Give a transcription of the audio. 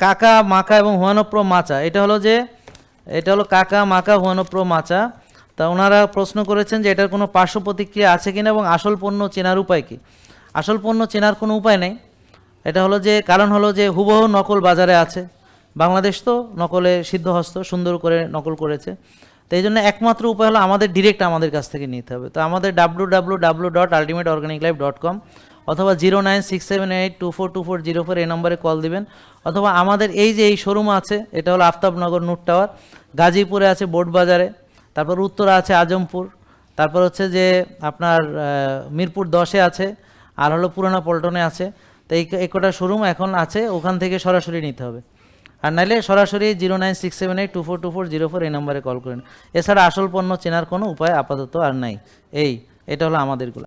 কাকা, মাকা এবং হুয়ানপ্রো মাচা। এটা হলো যে, এটা হলো কাকা, মাকা হুয়ানপ্রো মাচা। তা ওনারা প্রশ্ন করেছেন যে, এটার কোনো পার্শ্ব প্রতিক্রিয়া আছে কিনা এবং আসল পণ্য চেনার উপায় কি? আসল পণ্য চেনার কোনো উপায় নেই। এটা হলো যে, কারণ হলো যে, হুবহু নকল বাজারে আছে। বাংলাদেশ তো নকলে সিদ্ধহস্ত, সুন্দর করে নকল করেছে। তো এই জন্য একমাত্র উপায় হলো আমাদের ডিরেক্ট আমাদের কাছ থেকে নিতে হবে। তো আমাদের W W W dot ultimate organic life dot com অথবা zero nine six seven eight two four two four zero four এই নম্বরে কল দিবেন। অথবা আমাদের এই যে এই শোরুম আছে, এটা হলো আফতাবনগর নুট টাওয়ার গাজীপুরে আছে বোট বাজারে, তারপর উত্তরা আছে আজমপুর, তারপর হচ্ছে যে আপনার মিরপুর দশে আছে, আর হলো পুরানা পল্টনে আছে। তো এই এই কটা শোরুম এখন আছে, ওখান থেকে সরাসরি নিতে হবে। আর নাইলে সরাসরি zero nine six seven eight two four two four zero four এই নম্বরে কল করেন। এছাড়া আসল পণ্য চেনার কোনো উপায় আপাতত আর নাই। এই, এটা হলো আমাদেরগুলো